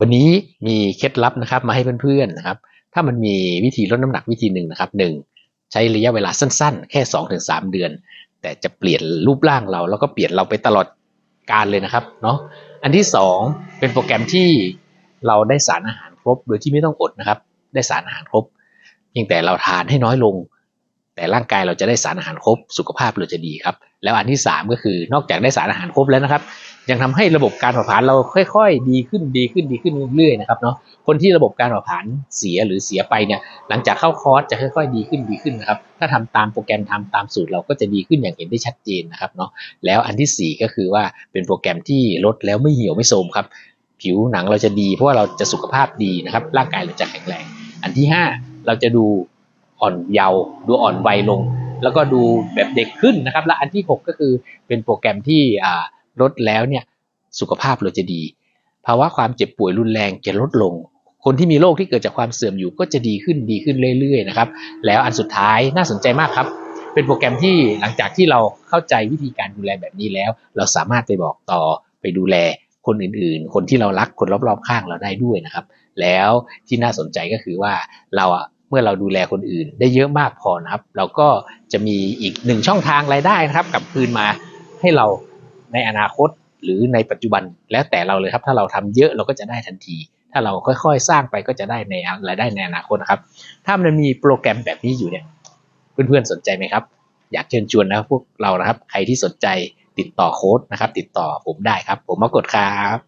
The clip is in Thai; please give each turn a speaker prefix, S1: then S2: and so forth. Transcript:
S1: วันนี้มีเคล็ดลับนะครับมาให้เพื่อนๆนะครับ ถ้ามันมีวิธีลดน้ำหนักวิธีหนึ่งนะครับหนึ่งใช้ระยะเวลาสั้นๆ แค่ 2-3ถึงเดือน แต่จะเปลี่ยนรูปร่างเรา แล้วก็เปลี่ยนเราไปตลอดการเลยนะครับเนาะอันที่สองเป็นโปรแกรมที่เราได้สารอาหารครบโดยที่ไม่ต้องอดนะครับ ได้สารอาหารครบเพียงแต่เราทานให้น้อยลง แต่ร่างกายเราจะได้สารอาหารครบสุขภาพเราจะดีครับ แล้วอันที่สามก็คือนอกจากได้สารอาหารครบแล้วนะครับ ยังทำให้ระบบการเผาผลาญเราค่อยๆ ดีขึ้นดีขึ้นดีขึ้นเรื่อยๆนะครับเนาะคนที่ระบบการเผาผลาญเสียหรือเสียไปเนี่ยหลังจากเข้าคอร์สจะค่อยๆ ดีขึ้นดีขึ้นนะครับถ้าทำตามโปรแกรมทำตามสูตรเราก็จะดีขึ้นอย่างเห็นได้ชัดเจนนะครับเนาะแล้วอันที่สี่ก็คือว่าเป็นโปรแกรมที่ลดแล้วไม่เหี่ยวไม่โทรมครับผิวหนังเราจะดี เพราะว่าเราจะสุขภาพดีนะครับร่างกายเราจะแข็งแรง อันที่ห้าเราจะดูอ่อนเยาว์ดูอ่อนวัยลง แล้วก็ดูแบบเด็กขึ้นนะครับและอันที่ 6 ก็คือเป็นโปรแกรมที่อ่า ลดแล้วเนี่ยสุขภาพเราจะดี ภาวะความเจ็บป่วยรุนแรงจะลดลง คนที่มีโรคที่เกิดจากความเสื่อมอยู่ก็จะดีขึ้นดีขึ้นเรื่อยๆนะครับแล้วอันสุดท้ายน่าสนใจมากครับ เป็นโปรแกรมที่หลังจากที่เราเข้าใจวิธีการดูแลแบบนี้แล้ว เราสามารถไปบอกต่อไปดูแลคนอื่นๆ คนที่เรารักคนรอบๆข้างเราได้ด้วยนะครับ แล้วที่น่าสนใจก็คือว่าเราเมื่อเราดูแลคนอื่น ได้เยอะมากพอนะครับ เราก็จะมีอีกหนึ่งช่องทางรายได้นะครับกลับคืนมาให้เรา ในอนาคตหรือในปัจจุบันแล้วแต่เราเลยครับ ถ้าเราทำเยอะเราก็จะได้ทันที ถ้าเราค่อยๆ สร้างไปก็จะได้ในรายได้ในอนาคตนะครับ ถ้ามันมีโปรแกรมแบบนี้อยู่เนี่ยเพื่อนๆสนใจไหมครับ อยากเชิญชวนนะพวกเรานะครับ ใครที่สนใจติดต่อโค้ดนะครับ ติดต่อผมได้ครับ ผมมากดครับ